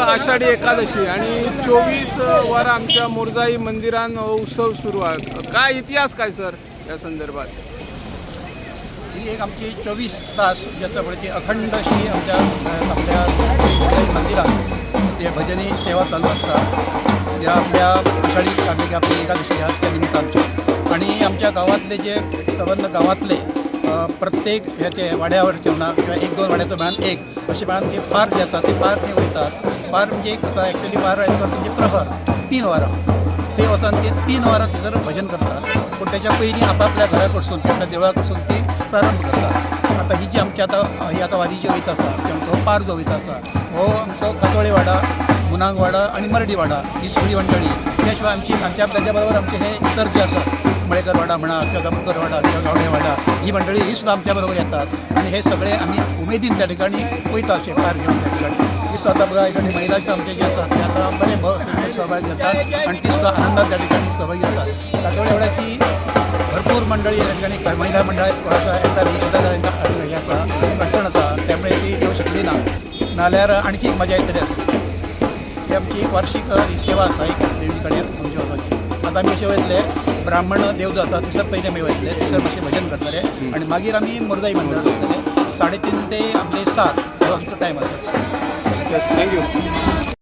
आषाढी एकादशी आणि चोवीस वर आमच्या मोरजाई मंदिरान उत्सव सुरू आहे काय इतिहास काय सर या संदर्भात? ही एक आमची चोवीस तास ज्याचं म्हणजे अखंड अशी आमच्या आपल्या मंदिरात ते भजनी सेवा चालू असतात. त्या आपल्या आषाढी आम्ही आपली एकादशी ह्या त्या निमित्तांची आणि आमच्या गावातले जे संबंध गावातले प्रत्येक ह्याचे वाड्यावरचे म्हणा किंवा एक दोन वाड्याचं मिळून एक असे मिळून ते फार जे असतात ते फार ते वयतात पार म्हणजे कसं ॲक्च्युली पार व्हायचं म्हणजे प्रहर तीन वारं. ते वचन ते तीन वारात ते जर भजन करतात पण त्याच्या पहिली आपापल्या घरापासून ते आपल्या देवळापासून ते प्रारंभ करतात. आता ही जी आमची आता ही आता वारीची वयता आसा ती आमचो पार जो वयता आसा हो आमचो गुनांग वाडा आणि मरडीवाडा ही सगळी मंडळी त्याशिवाय आमची आमच्या त्याच्याबरोबर आमचे हे इतर जे असतात मळेकर वाडा म्हणा किंवा दमकर वाडा किंवा गावडे वाडा ही मंडळी ही सुद्धा आमच्याबरोबर येतात. आणि हे सगळे आम्ही उमेदीन त्या ठिकाणी वयता असे पार घेऊन त्या ठिकाणी. सुद्धा आता बघा इकडे महिलाचे आमचे जे असतात ते आता बरे भ सहभागी घेतात आणि ती सुद्धा आनंदात त्या ठिकाणी सहभागी होतात. कातोळेवाड्याची भरपूर मंडळी या ठिकाणी महिला मंडळ हे याचा अडचण असा त्यामुळे ती येऊ शकली ना. नाल्यार आणखी एक मजा येतली असते ही आमची एक वार्षिक ही सेवा आसा एक देवी कडेन आमच्या वचपाची आता आमी अशे वयतले ब्राह्मण देव जो आसा थंयसर पयले आमी वयतले थंयसर मातशें भजन करतले आनी मागीर आमी मुरजाई मंडळ करतले साडे तीन ते आपले सात आमचो टायम आसा Yes, thank you.